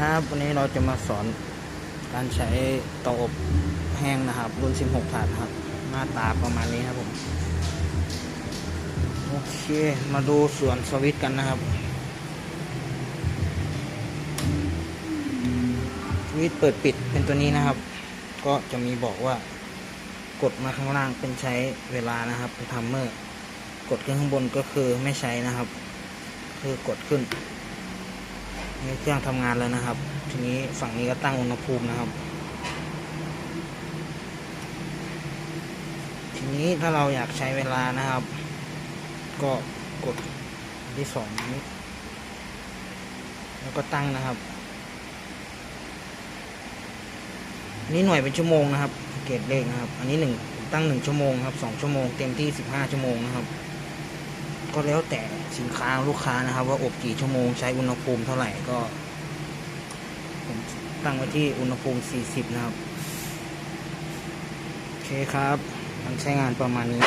ครับ วันนี้เราจะมาสอนการใช้เตาอบแห้งนะครับ รุ่น 16 ถาดครับ หน้าตาประมาณนี้ครับผม โอเค มาดูส่วนสวิตช์กันนะครับ สวิตช์เปิดปิดเป็นตัวนี้นะครับ ก็จะมีบอกว่ากดมาข้างล่างเป็นใช้เวลานะครับเป็นทัมเมอร์ กดขึ้นข้างบนก็คือไม่ใช้นะครับ คือกดขึ้น นี่เครื่องทำงานแล้วนะครับ ทีนี้ฝั่งนี้ก็ตั้งอุณหภูมินะครับ ทีนี้ถ้าเราอยากใช้เวลานะครับ ก็กดที่สองนี้แล้วก็ตั้งนะครับนนี้หน่วยเป็นชั่วโมงนะครับ เกตเลขนะครับ อันนี้หนึ่งตั้งหนึ่งชั่วโมงครับสองชั่วโมงเต็มที่สิบห้าชั่วโมงนะครับ ก็แล้วแต่สินค้าลูกค้านะครับ ว่าอบกี่ชั่วโมงใช้อุณหภูมิเท่าไหร่ก็ ผมตั้งไว้ที่อุณหภูมิ 40 นะครับ โอเคครับ มันใช้งานประมาณนี้